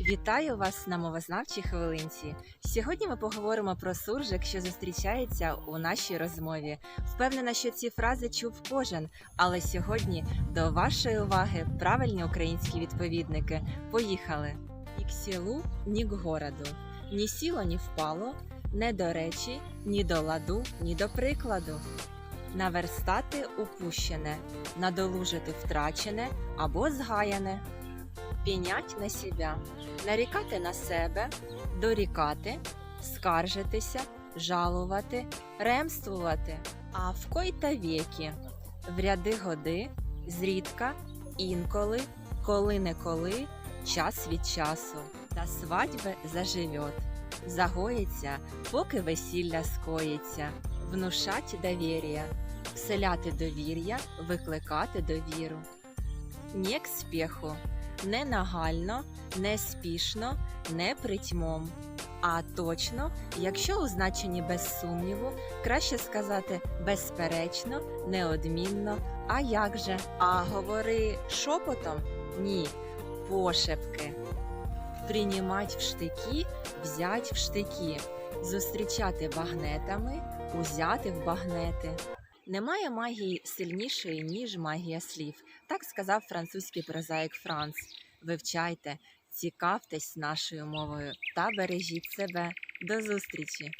Вітаю вас на мовознавчій хвилинці. Сьогодні ми поговоримо про суржик, що зустрічається у нашій розмові. Впевнена, що ці фрази чув кожен, але сьогодні до вашої уваги правильні українські відповідники. Поїхали! Ні к селу, ні к городу, ні сіло, ні впало, не до речі, ні до ладу, ні до прикладу. Наверстати упущене, надолужити втрачене або згаяне. Пінять на себя, нарікати на себе, дорікати, скаржитися, жалувати, ремствувати, а в кой-та віки, в ряди годи, зрідка, інколи, коли-неколи, час від часу, та свадьби заживет, загоїться, поки весілля скоїться, внушать довір'я, вселяти довір'я, викликати довіру. Не к спеху, не нагально, не спішно, не притьмом. А точно, якщо у значенні без сумніву, краще сказати безперечно, неодмінно. А як же? А говори шепотом? Ні, пошепки. Прийнімать в штики, взять в штики, зустрічати багнетами, узяти в багнети. Немає магії сильнішої, ніж магія слів. Так сказав французький прозаїк Франц. Вивчайте, цікавтесь нашою мовою та бережіть себе. До зустрічі!